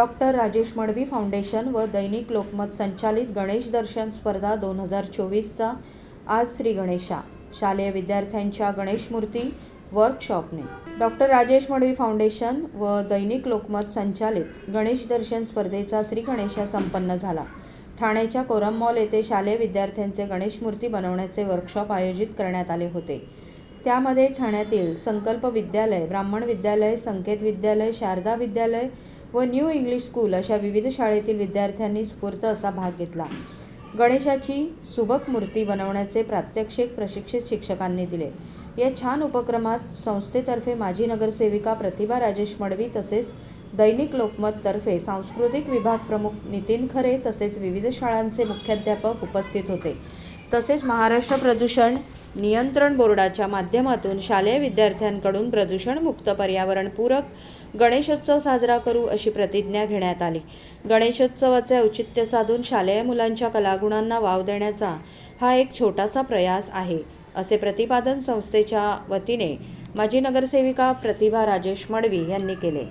Doctor Rajesh Madavi foundation व दैनिक लोकमत संचालित गणेश दर्शन स्पर्धा दोन हजार चोवीसचा आज श्री गणेशा. शालेय विद्यार्थ्यांच्या गणेश मूर्ती वर्कशॉपने डॉक्टर राजेश मडवी फाउंडेशन व दैनिक लोकमत संचालित गणेश दर्शन स्पर्धेचा श्री गणेशा संपन्न झाला. ठाण्याच्या कोरम मॉल येथे शालेय विद्यार्थ्यांचे गणेश मूर्ती बनवण्याचे वर्कशॉप आयोजित करण्यात आले होते. त्यामध्ये ठाण्यातील संकल्प विद्यालय ब्राह्मण विद्यालय संकेत विद्यालय शारदा विद्यालय व न्यू इंग्लिश स्कूल अशा विविध शाळेतील विद्यार्थ्यांनी स्फूर्त असा भाग घेतला. गणेशाची सुबक मूर्ती बनवण्याचे प्रात्यक्षिक प्रशिक्षित शिक्षकांनी दिले. या छान उपक्रमात संस्थेतर्फे माजी नगरसेविका प्रतिभा राजेश मडवी तसेच दैनिक लोकमततर्फे सांस्कृतिक विभाग प्रमुख नितीन खरे तसेच विविध शाळांचे मुख्याध्यापक उपस्थित होते. तसेच महाराष्ट्र प्रदूषण नियंत्रण बोर्डाच्या माध्यमातून शालेय विद्यार्थ्यांकडून प्रदूषणमुक्त पर्यावरणपूरक गणेशोत्सव साजरा करू अशी प्रतिज्ञा घेण्यात आली. गणेशोत्सवाचे औचित्य साधून शालेय मुलांच्या कलागुणांना वाव देण्याचा हा एक छोटासा प्रयास आहे असे प्रतिपादन संस्थेच्या वतीने माजी नगरसेविका प्रतिभा राजेश मडवी यांनी केले.